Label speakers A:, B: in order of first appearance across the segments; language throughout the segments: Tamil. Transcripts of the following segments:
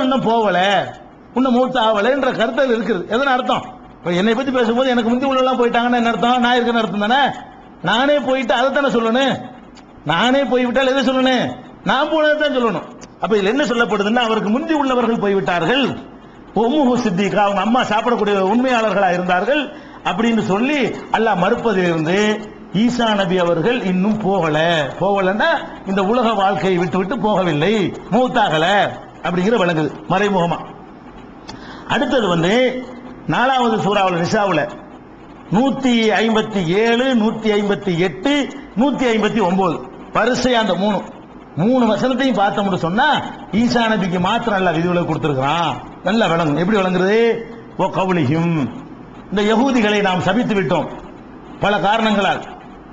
A: இன்னும் போகல இன்னும் மூத்த ஆகலைன்ற கருத்தல் இருக்குது. எதன அர்த்தம்? இப்போ என்னை பற்றி பேசும்போது எனக்கு முந்தி உள்ளலாம் போயிட்டாங்கன்னு என்ன அர்த்தம்? நான் இருக்கிற அர்த்தம் தானே? நானே போயிட்டு அதை தானே சொல்லணும்? நானே போய்விட்டால் எதை சொல்லணும்? நான் போனதை தான் சொல்லணும். அப்போ இதில் என்ன சொல்லப்படுதுன்னா அவருக்கு முந்தி உள்ளவர்கள் போய்விட்டார்கள். ஒமுஹு சித்திகா அவங்க அம்மா சாப்பிடக்கூடிய உண்மையாளர்களாக இருந்தார்கள் அப்படின்னு சொல்லி அல்லாஹ் மறுப்பதிலிருந்து ஈசா நபி அவர்கள் இன்னும் போகல. போகலன்னா இந்த உலக வாழ்க்கையை விட்டு விட்டு போகவில்லை. மூத்தாகல. அப்படிங்கிற விளங்குது மறைமுகமா. அடுத்தது வந்து நாலாவது சூறாவில் நிஷாவில் நூத்தி ஐம்பத்தி ஏழு நூத்தி ஐம்பத்தி எட்டு நூத்தி ஐம்பத்தி ஒன்பது வரிசையா அந்த மூணு. மூணு வசனத்தையும் பார்த்தோம்னு சொன்னா ஈசா நபிக்கு மாத்திரம் நல்லா விதிவிலக்கு கொடுத்துருக்கிறான். நல்லா விளங்கும் எப்படி விளங்குறது? ஓ கவுலியும் இந்த யகூதிகளை நாம் சபித்து விட்டோம். பல காரணங்களால்.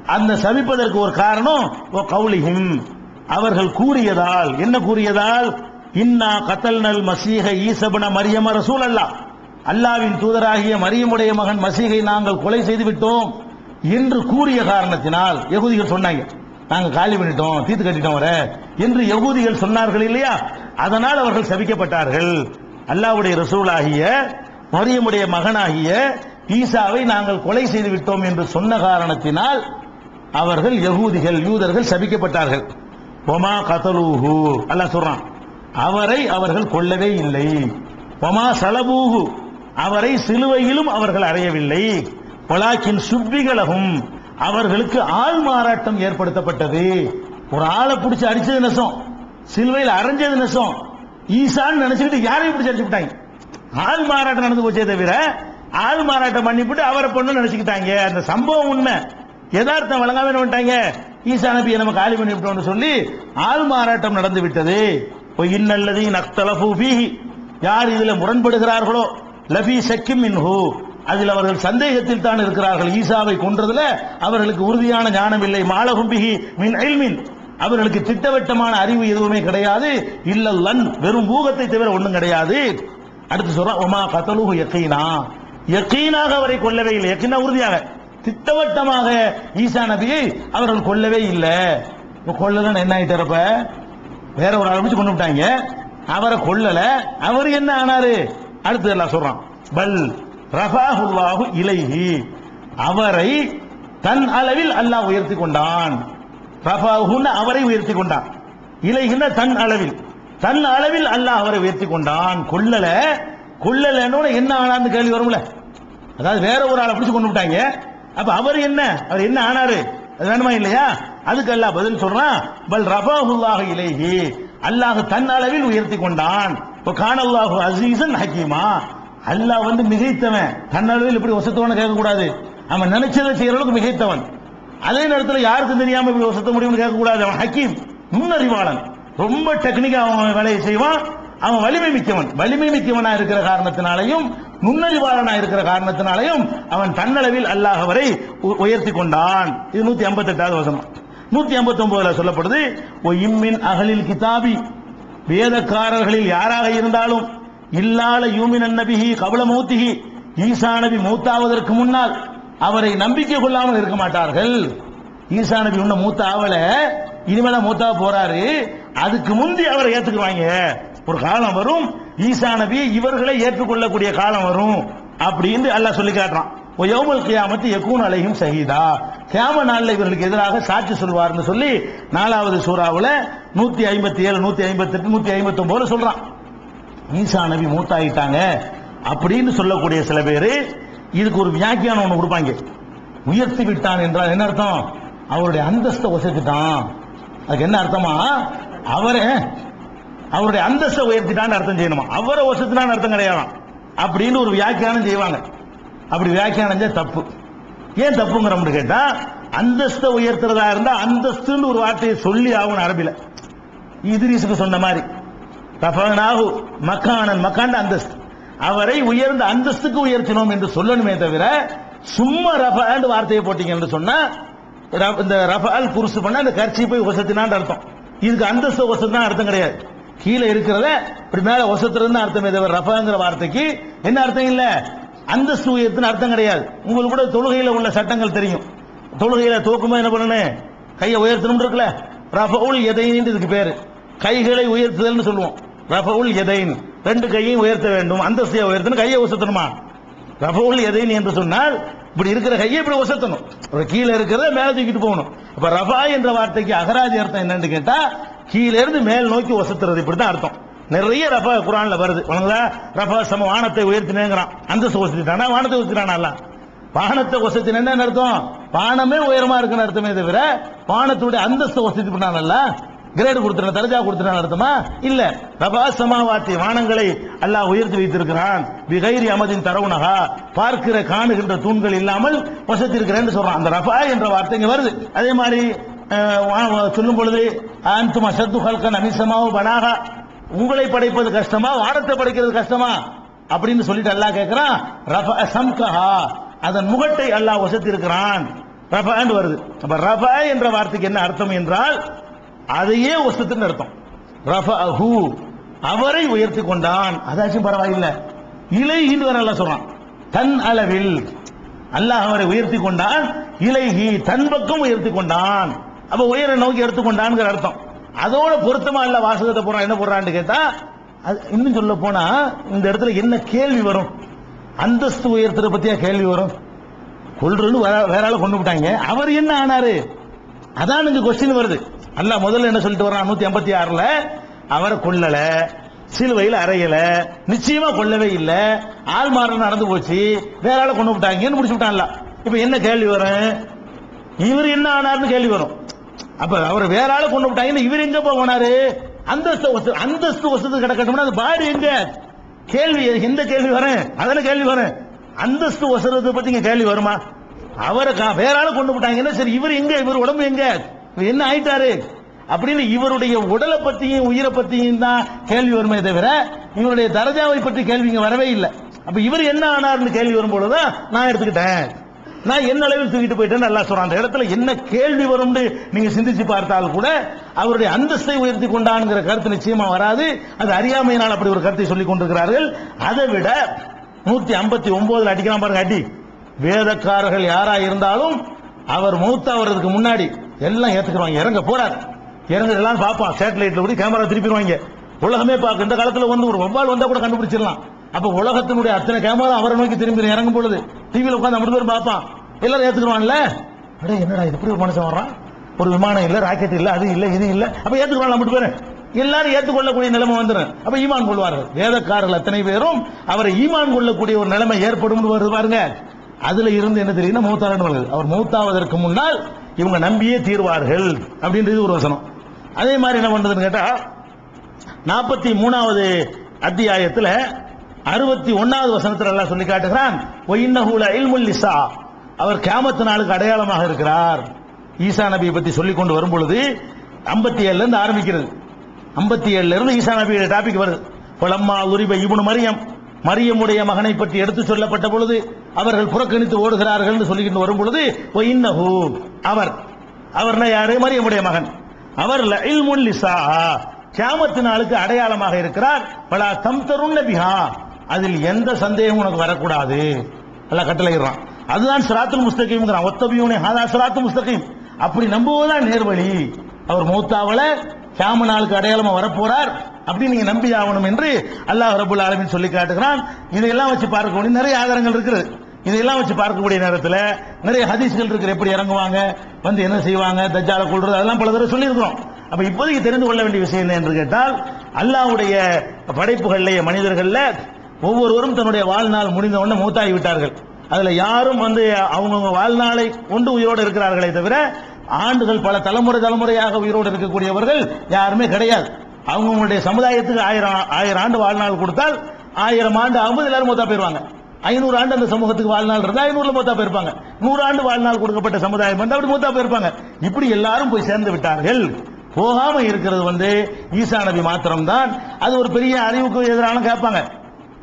A: அந்த சபிப்பதற்கு ஒரு காரணம் ஓ கவுலியும் அவர்கள் கூறியதால். என்ன கூறியதால்? இன்னா கத்தல்னல் மசீக ஈசபன மரியம ரசூல் அல்லா அல்லாவின் தூதராகிய மரியமுடைய மகன் மசீகை நாங்கள் கொலை செய்து விட்டோம் என்று கூறிய காரணத்தினால் யகூதிகள் சொன்னாங்க நாங்க காலி பண்ணிட்டோம் தீத்து கட்டிட்டோம் வர என்று யகூதிகள் சொன்னார்கள் இல்லையா? அதனால் அவர்கள் சபிக்கப்பட்டார்கள். அல்லாவுடைய ரசூலாகிய மரியமுடைய மகனாகிய ஈசாவை நாங்கள் கொலை செய்து விட்டோம் என்று சொன்ன காரணத்தினால் அவர்கள் யகூதிகள் யூதர்கள் சபிக்கப்பட்டார்கள். ஒமா கதலூஹு. அல்லாஹ் சொல்றான் அவரை அவர்கள் கொள்ளவே இல்லை. ஒமா சலபூகு அவரை சிலுவையிலும் அவர்கள் அறையவில்லை. பொலாக்கின் சுப்பிகளகும் அவர்களுக்கு ஆள் மாறாட்டம் ஏற்படுத்தப்பட்டது. ஒரு ஆளை பிடிச்சி அடிச்சது நெசம் சிலுவையில் அரைஞ்சது நெசம். ஈசான்னு நினைச்சுக்கிட்டு யாரையும் பிடிச்சி அடிச்சு விட்டாங்க? ஆள் மாறாட்டம் நடந்து போச்சே தவிர ஆள் மாறாட்டம் பண்ணிவிட்டு அவரை பொண்ணு நினைச்சுக்கிட்டாங்க. அந்த சம்பவம் உண்மை. யதார்த்தம் வழங்காம என்ன பண்ணிட்டாங்க? ஈசா நபியை நம்ம காலி பண்ணி விட்டோம்னு சொல்லி ஆள் மாறாட்டம் நடந்து விட்டது. இன்னல்லதி நக்தலஃபு பீஹி யார் இதில் முரண்படுகிறார்களோ லபி சக்கிம் மின்ஹு. அதில் அவர்கள் சந்தேகத்தில் தான் இருக்கிறார்கள். ஈசாவை கொன்றதுல அவர்களுக்கு உறுதியான ஞானம் இல்லை மாலகும்பிகி மின் இல்மின். அவர்களுக்கு திட்டவட்டமான அறிவு எதுவுமே கிடையாது. இல்லல்லன் வெறும் ஊகத்தை தவிர ஒன்றும் கிடையாது. அடுத்து சொல்ற ஒமா கத்தலுகு எக்கீனா எக்கீனாக அவரை கொல்லவே இல்லை. எக்கீனா உறுதியாக. திட்டவட்டமாக ஈசா நபியை அவர்கள் கொல்லவே இல்லை. கொல்லலன்னு என்ன ஆயிட்டு வேற ஒரு ஆரம்பிச்சு கொண்டு விட்டாங்க. அவரை கொல்லல. அவர் என்ன ஆனாரு? அடுத்து எல்லாம் சொல்றான். பல் ரஃபாஹுல்லாஹு இலைஹி. அவரை தன் அளவில் அல்லாஹ் உயர்த்தி கொண்டான். ரஃபாஹுன்னு அவரை உயர்த்தி கொண்டான். இலைகின்ற தன் அளவில். தன் அளவில் அல்லாஹ் அவரை உயர்த்தி கொண்டான். கொல்லல. கொல்லலன்னு என்ன ஆனான்னு கேள்வி வரும்ல. அதாவது வேற ஒரு ஆளை பிடிச்சு கொண்டு விட்டாங்க. அப்ப அவர் என்ன? அவர் என்ன ஆனாரு? அது வேணுமா இல்லையா? அதுக்கு அல்லாஹ் பதில் சொல்றான் பல் ரபாஹுல்லாஹ் இலேஹி. அல்லாஹ் தன் அளவில் உயர்த்தி கொண்டான். இப்போ காணல்லாஹு அசீசன் ஹக்கீமா அல்லாஹ் வந்து மிகைத்தவன். தன் அளவில் இப்படி வசத்தவன கேட்க கூடாது அவன் நினைச்சதை செய்யற அளவுக்கு மிகைத்தவன். அதே நேரத்தில் யாருக்கும் தெரியாம இப்படி ஒசத்த முடியும்னு கேட்க கூடாது அவன் ஹக்கீம் முன்னறிவாளன். ரொம்ப டெக்னிக்கா அவன் வேலையை செய்வான். அவன் வலிமை மிக்கவன். வலிமை மிக்கவனா இருக்கிற காரணத்தினாலையும் நுண்ணறிவாளனா இருக்கிற காரணத்தினாலையும் அவன் தன்னளவில் அல்லாஹ் வரை உ- உயர்த்தி கொண்டான். இது நூத்தி ஐம்பத்தி எட்டாவது வசனம். நூத்தி ஐம்பத்தி ஒன்பதுல சொல்லப்படுது "ஒ இம்மின் அகலில் கிதாபி. வேதக்காரர்களில் யாராக இருந்தாலும் இல்லால யூமின் நபிஹி கபல மூத்திஹி ஈசா நபி மூத்தாவதற்கு முன்னால் அவரை நம்பிக்கை கொள்ளாமல் இருக்க மாட்டார்கள். ஈசா நபி உன்ன மூத்த ஆவல இனிமேல மூத்தா போறாரு. அதுக்கு முந்தி அவரை ஏத்துக்குவாங்க. ஒரு காலம் வரும் ஈசா நபி இவர்களை ஏற்றுக்கொள்ளக்கூடிய காலம் வரும் அப்படின்னு அல்லாஹ் சொல்லி காட்டுறான். யோமல் கியாமத்து எக்கூன் அலையும் சகிதா கியாம நாளில் இவர்களுக்கு எதிராக சாட்சி சொல்வார்னு சொல்லி நாலாவது சூறாவில் நூத்தி ஐம்பத்தி ஏழு நூத்தி ஐம்பத்தி எட்டு நூத்தி ஐம்பத்தி ஒன்பதுல சொல்றான். ஈசா நபி மூத்தாயிட்டாங்க அப்படின்னு சொல்லக்கூடிய சில பேர் இதுக்கு ஒரு வியாக்கியானம் ஒன்று கொடுப்பாங்க. உயர்த்தி விட்டான் என்றால் என்ன அர்த்தம்? அவருடைய அந்தஸ்தை உசைத்துட்டான் அதுக்கு என்ன அர்த்தமா? அவரே அவருடைய அந்தஸ்தை உயர்த்திட்டான்னு அர்த்தம் செய்யணுமா? அவரை வசத்தினான்னு அர்த்தம் கிடையாது அப்படின்னு ஒரு வியாக்கியானம் செய்வாங்க. அப்படி வியாக்கியானம் தப்பு. ஏன் தப்புங்கிறோம்னு கேட்டா அந்தஸ்தை உயர்த்துறதா இருந்தா அந்தஸ்துன்னு ஒரு வார்த்தையை சொல்லி ஆகணும் அரபில. இத்ரீஸுக்கு சொன்ன மாதிரி ரஃபனாஹு மக்கானன் மக்கான் அந்தஸ்து. அவரை உயர்ந்த அந்தஸ்துக்கு உயர்த்தினோம் என்று சொல்லணுமே தவிர சும்மா ரஃபான்னு வார்த்தையை போட்டீங்க என்று சொன்னா இந்த ரஃபால் குருசு பண்ண அந்த கர்ச்சி போய் வசத்தினான்னு அர்த்தம். இதுக்கு அந்தஸ்து வசத்தான் அர்த்தம் கிடையாது. கீழே இருக்கிறத இப்படி மேல வசத்துறதுன்னு அர்த்தமே தவிர ரஃபாங்கிற வார்த்தைக்கு என்ன அர்த்தம் இல்லை? அந்தஸ்து உயர்த்துன்னு அர்த்தம் கிடையாது. உங்களுக்கு கூட தொழுகையில் உள்ள சட்டங்கள் தெரியும். தொழுகையில் தூக்கும்போது என்ன பண்ணணும் கையை உயர்த்தணும் இருக்குல்ல? ரஃபவுல் எதைன்னு இதுக்கு பேர். கைகளை உயர்த்துதல்னு சொல்லுவோம். ரஃபவுல் எதைன் ரெண்டு கையையும் உயர்த்த வேண்டும். அந்தஸ்தையை உயர்த்தணும் கையை உசத்தணுமா? ரஃபவுல் எதைன் என்று சொன்னால் இப்படி இருக்கிற கையை இப்படி உசத்தணும். ஒரு கீழே இருக்கிறத மேலே தூக்கிட்டு போகணும். அப்போ ரஃபா என்ற வார்த்தைக்கு அகராஜி அர்த்தம் என்னன்னு கேட்டால் கீழே இருந்து மேல் நோக்கி உசத்துறது இப்படிதான் அர்த்தம். நிறைய ரஃபா குரான்ல வருது. வணங்குதா ரஃபா சம வானத்தை உயர்த்தினேங்கிறான். அந்த உசத்திட்டானா வானத்தை உயர்த்தினானா வானத்தை வசத்தின் என்ன அர்த்தம்? வானமே உயரமா இருக்குன்னு அர்த்தமே தவிர வானத்துடைய அந்தஸ்து வசதி பண்ணானல்ல கிரேடு கொடுத்துற தரஜா கொடுத்துறான் அர்த்தமா? இல்ல. ரபா சமாவாத்தி வானங்களை அல்லாஹ் உயர்த்தி வைத்திருக்கிறான். விகைரி அமதின் தரவுனகா. பார்க்கிற காணுகின்ற தூண்கள் இல்லாமல் வசதி இருக்கிறேன்னு சொல்றான். அந்த ரபா என்ற வார்த்தை இங்க வருது. அதே மாதிரி சொல்லும் பொழுது அந்துமா சத்து ஹல்கன் அமிசமாவும் பனாகா. உங்களை படைப்பது கஷ்டமா வானத்தை படைக்கிறது கஷ்டமா? அப்படின்னு சொல்லிட்டு அல்லாஹ் கேட்கிறான் ரஃப சம்கஹா. அதன் முகட்டை அல்லாஹ் வசத்திருக்கிறான். ரஃபான்னு வருது. அப்ப ரஃபா என்ற வார்த்தைக்கு என்ன அர்த்தம் என்றால் அதையே வசத்துன்னு அர்த்தம். ரஃபஹு அவரை உயர்த்தி கொண்டான். அதாச்சும் பரவாயில்லை. இலைஹின்னு வேற நல்லா சொல்றான். தன் அளவில். அல்லாஹ் அவரை உயர்த்தி கொண்டான். இலைஹி தன் பக்கம் உயர்த்தி கொண்டான். அப்ப உயர நோக்கி எடுத்துக்கொண்டான்ங்கிற அர்த்தம். அதோட பொருத்தமா இல்ல வாசகத்தை போறான் என்ன போடுறான்னு கேட்டா அது இன்னும் சொல்ல போனா இந்த இடத்துல என்ன கேள்வி வரும்? அந்தஸ்து உயர்த்துற பத்தியா கேள்வி வரும்? கொள்றன்னு வேற- வேற ஆளை கொண்டு விட்டாங்க. அவர் என்ன ஆனாரு? அதான் இங்க கொஸ்டின் வருது. அல்ல முதல்ல என்ன சொல்லிட்டு வர்றான்? நூத்தி ஐம்பத்தி ஆறுல அவரை கொல்லல சிலுவையில் அறையல நிச்சயமா கொல்லவே இல்லை ஆள் மாற நடந்து போச்சு வேற ஆளை கொண்டு விட்டாங்கன்னு முடிச்சு விட்டான்ல இப்ப என்ன கேள்வி வரும்? இவர் என்ன ஆனார்னு கேள்வி வரும். அப்ப அவர் வேற ஆளை கொண்டு விட்டாங்கன்னு இவர் எங்க போனாரு? அந்தஸ்து வசதி அந்தஸ்து வசதி கிடக்கட்டும்னா அது பாரு எங்க? கேள்வி எந்த கேள்வி வரேன் அதில் கேள்வி வரேன் அந்தஸ்து வசதி பத்தி கேள்வி வருமா? அவரை கா- வேற ஆளை கொண்டு விட்டாங்கன்னா சரி இவர் எங்க? இவர் உடம்பு எங்க? என்ன ஆயிட்டாரு? அப்படின்னு இவருடைய உடலை பத்தியும் உயிரை பத்தியும் தான் கேள்வி வருமே தவிர இவருடைய தரஜாவை பற்றி கேள்வி இங்க வரவே இல்லை. அப்ப இவர் என்ன ஆனார்னு கேள்வி வரும்பொழுதுதான் நான் எடுத்துக்கிட்டேன். நான் என்ன அளவில் தூக்கிட்டு போயிட்டேன்னு நல்லா சொல்றான். அந்த இடத்துல என்ன கேள்வி வரும்னு நீங்க சிந்திச்சு பார்த்தால் கூட அவருடைய அந்தஸ்தை உயர்த்தி கொண்டான்ங்கிற கருத்து நிச்சயமா வராது. அது அறியாமையினால் அப்படி ஒரு கருத்தை சொல்லிக் கொண்டிருக்கிறார்கள். அதை விட நூத்தி ஐம்பத்தி ஒன்பதுல அடிக்கலாம் பாருங்க அடி. வேதக்காரர்கள் யாரா இருந்தாலும் அவர் மௌத்தாவதுக்கு முன்னாடி எல்லாம் ஏத்துக்குறாங்க இறங்க போறார். இறங்க எல்லாம் பார்ப்பான். சேட்டலைட்ல கூட கேமரா திருப்பிடுவாங்க. உலகமே பார்க்க இந்த காலத்துல வந்து ஒரு வவ்வால் வந்தா கூட கண்டுபிடிச்சிடலாம். அப்ப உலகத்தினுடைய அத்தனை கேமரா அவரை நோக்கி திரும்பி இறங்கும் பொழுது டிவியில உட்காந்து அப்படி பார்ப்பான். எல்லாரும் ஏத்துக்குவான்ல அடே என்னடா இது? இப்படி ஒரு மனுஷன் வர்றான். ஒரு விமானம் இல்ல ராக்கெட் இல்ல அது இல்ல இது இல்ல. அப்ப ஏத்துக்குவான் மட்டும் பேரு? எல்லாரும் ஏற்றுக்கொள்ளக்கூடிய நிலைமை வந்துடும் அப்ப ஈமான் கொள்வார்கள். வேதக்காரர்கள் அத்தனை பேரும் அவரை ஈமான் கொள்ளக்கூடிய ஒரு நிலைமை ஏற்படும் வருது பாருங்க. அதுல இருந்து என்ன தெரியுதுன்னா மூத்தாரன் அவர் மூத்தாவதற்கு முன்னால் இவங்க நம்பியே தீர்வார்கள் அப்படின்றது ஒரு வசனம். அதே மாதிரி என்ன பண்றதுன்னு கேட்டா நாற்பத்தி மூணாவது அத்தியாயத்தில் அறுபத்தி ஒன்னாவது வசனத்தில் எல்லாம் சொல்லி காட்டுகிறான். ஒயின்னஹூல இல்முல் அவர் கேமத்து நாளுக்கு அடையாளமாக இருக்கிறார். ஈசா நபியை பத்தி சொல்லிக் கொண்டு வரும் பொழுது ஐம்பத்தி ஏழுல இருந்து ஆரம்பிக்கிறது. ஐம்பத்தி ஏழுல இருந்து ஈசா நபியுடைய டாபிக் வருது. பழம்மா உரிப இபுனு மரியம். மரியமுடைய மகனை பற்றி எடுத்து சொல்லப்பட்ட பொழுது அவர்கள் புறக்கணித்து ஓடுகிறார்கள் சொல்லிக்கிட்டு வரும் பொழுது இன்னஹூ அவர் அவர்னா யாரு? மரியமுடைய மகன். அவர் இல்முல் லிசா கியாமத்து நாளுக்கு அடையாளமாக இருக்கிறார். பல தம் தருண பிஹா அதில் எந்த சந்தேகமும் உனக்கு வரக்கூடாது. அல்லாஹ் கட்டளையிடுறான். அதுதான் சிராத்துல் முஸ்தகீம்ங்கிறான். ஒத்தபியூனே ஹாதா சிராத்து முஸ்தகீம். அப்படி நம்புவதுதான் நேர்வழி. அவர் மூத்தாவல கியாம நாளுக்கு அடையாளமா வரப்போறார். அப்படி நீங்க நம்பி ஆகணும் என்று அல்லாஹ் ரபுல் ஆலமின் சொல்லி காட்டுகிறான். இதையெல்லாம் வச்சு பார்க்கக்கூடிய நிறைய ஆதாரங்கள் இருக்குது. இதையெல்லாம் வச்சு பார்க்கக்கூடிய நேரத்தில் நிறைய ஹதீஸ்கள் இருக்கு எப்படி இறங்குவாங்க வந்து என்ன செய்வாங்க தஜால கொள்றது அதெல்லாம் பல தடவை சொல்லியிருக்கிறோம். அப்ப இப்போதைக்கு தெரிந்து கொள்ள வேண்டிய விஷயம் என்ன என்று கேட்டால் அல்லாஹ்வுடைய படைப்புகள்ல மனிதர்கள்ல ஒவ்வொருவரும் தன்னுடைய வாழ்நாள் முடிந்த உடனே மூத்தாகி விட்டார்கள். அதுல யாரும் வந்து அவங்கவுங்க வாழ்நாளை கொண்டு உயிரோடு இருக்கிறார்களே தவிர ஆண்டுகள் பல தலைமுறை தலைமுறையாக உயிரோடு இருக்கக்கூடியவர்கள் யாருமே கிடையாது. அவங்கவுங்களுடைய சமுதாயத்துக்கு ஆயிரம் ஆயிரம் ஆண்டு வாழ்நாள் கொடுத்தால் ஆயிரம் ஆண்டு ஆகும்போது எல்லாரும் மூத்தா போயிருவாங்க. ஐநூறு ஆண்டு அந்த சமூகத்துக்கு வாழ்நாள் இருந்தால் ஐநூறுல மூத்தா போயிருப்பாங்க. நூறு ஆண்டு வாழ்நாள் கொடுக்கப்பட்ட சமுதாயம் வந்து அப்படி மூத்தா போயிருப்பாங்க. இப்படி எல்லாரும் போய் சேர்ந்து விட்டார்கள். போகாம இருக்கிறது வந்து ஈசா நபி மாத்திரம்தான். அது ஒரு பெரிய அறிவுக்கு எதிரான கேட்பாங்க.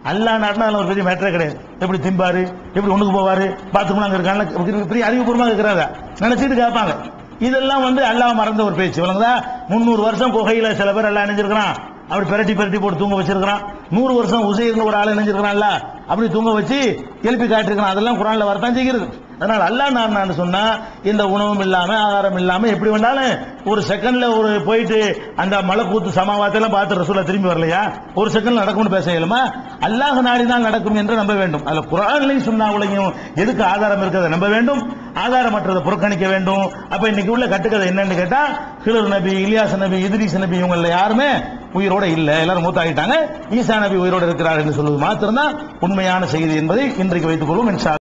A: அல்லா நாட்டினா அதுல ஒரு பெரிய மேட்டரே கிடையாது. எப்படி திம்பாரு? எப்படி ஒண்ணுக்கு போவாரு? பாத்ரூம்ல அங்க இருக்காங்க பெரிய அறிவுபூர்வமாக இருக்கிறாங்க. நினைச்சிட்டு கேட்பாங்க. இதெல்லாம் வந்து அல்லாஹ் மறந்த ஒரு பேச்சு. விளங்குதா? முந்நூறு வருஷம் குகையில சில பேர் எல்லாம் இணைஞ்சிருக்கிறான். அப்படி பிரட்டி பிரட்டி போட்டு தூங்க வச்சிருக்கிறான். நூறு வருஷம் உசைர்னு ஒரு ஆள் இணைஞ்சிருக்கிறான்ல. அப்படி தூங்க வச்சு எழுப்பி காட்டிருக்கிறான். அதெல்லாம் குரான்ல வரத்தான் செய்கிறது. ஆனால் அல்லாஹ் நான் நான் சொன்னா இந்த உணவும் இல்லாம ஆகாரம் இல்லாம எப்படி வேணாலும் ஒரு செகண்ட்ல ஒரு போயிட்டு அந்த மலைக்கூத்து சமாவாத்தெல்லாம் பார்த்து ரசூலா திரும்பி வரலையா? ஒரு செகண்டில் நடக்கும்னு பேச இயலுமா? அல்லாஹ் நாடினால் நடக்கும் என்று நம்ப வேண்டும். அதுல குரான்லையும் சுண்ணாவுலையும் எதுக்கு ஆதாரம் இருக்கிறத நம்ப வேண்டும். ஆதாரமற்றதை புறக்கணிக்க வேண்டும். அப்ப இன்னைக்கு உள்ள கட்டுக்கதை என்னன்னு கேட்டா ஹிலர் நபி இலியாஸ் நபி இத்ரீஸ் நபி இவங்கள யாருமே உயிரோட இல்ல. எல்லாரும் மூத்தாகிட்டாங்க. ஈசா நபி உயிரோட இருக்கிறார் என்று சொல்வது மாத்திரம்தான் உண்மையான செய்தி என்பதை இன்றைக்கு வைத்துக் கொள்வோம்.